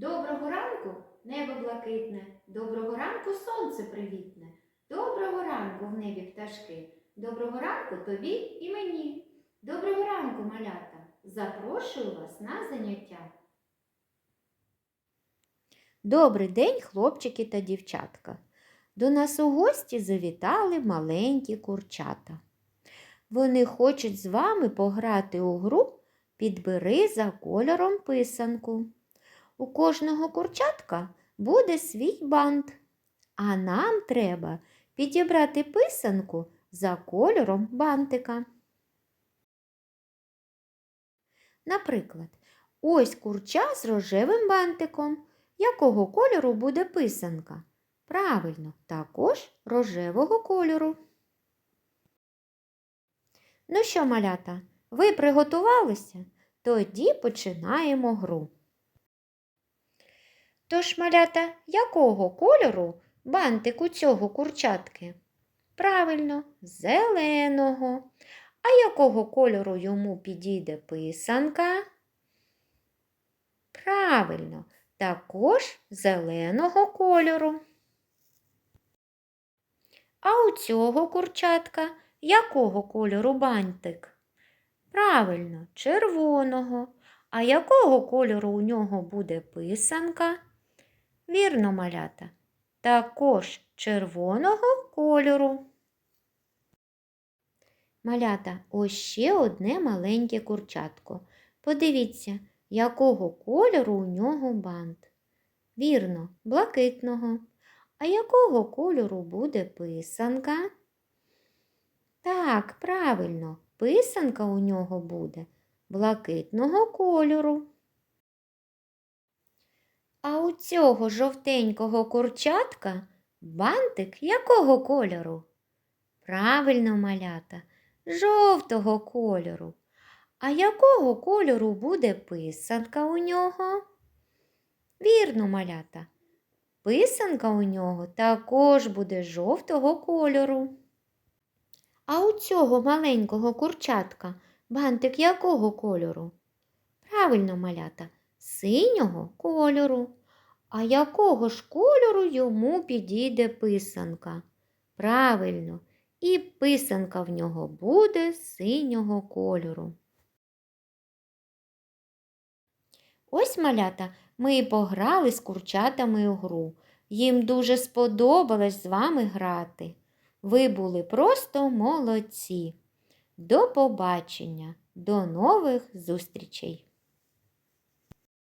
Доброго ранку, небо блакитне, доброго ранку сонце привітне, доброго ранку в небі пташки, доброго ранку тобі і мені. Доброго ранку, малята! Запрошую вас на заняття. Добрий день, хлопчики та дівчатка. До нас у гості завітали маленькі курчата. Вони хочуть з вами пограти у гру Підбери за кольором писанку. У кожного курчатка буде свій бант, а нам треба підібрати писанку за кольором бантика. Наприклад, ось курча з рожевим бантиком. Якого кольору буде писанка? Правильно, також рожевого кольору. Ну що, малята, ви приготувалися? Тоді починаємо гру. Тож, малята, якого кольору бантик у цього курчатки? Правильно, зеленого. А якого кольору йому підійде писанка? Правильно, також зеленого кольору. А у цього курчатка якого кольору бантик? Правильно, червоного. А якого кольору у нього буде писанка? Вірно, малята. Також червоного кольору. Малята, ось ще одне маленьке курчатко. Подивіться, якого кольору у нього бант. Вірно, блакитного. А якого кольору буде писанка? Так, правильно, писанка у нього буде блакитного кольору. Цього жовтенького курчатка бантик якого кольору? Правильно, малята, жовтого кольору. А якого кольору буде писанка у нього? Вірно, малята. Писанка у нього також буде жовтого кольору. А у цього маленького курчатка бантик якого кольору? Правильно, малята, синього кольору. А якого ж кольору йому підійде писанка? Правильно, і писанка в нього буде синього кольору. Ось малята ми і пограли з курчатами у гру. Їм дуже сподобалось з вами грати. Ви були просто молодці. До побачення, до нових зустрічей!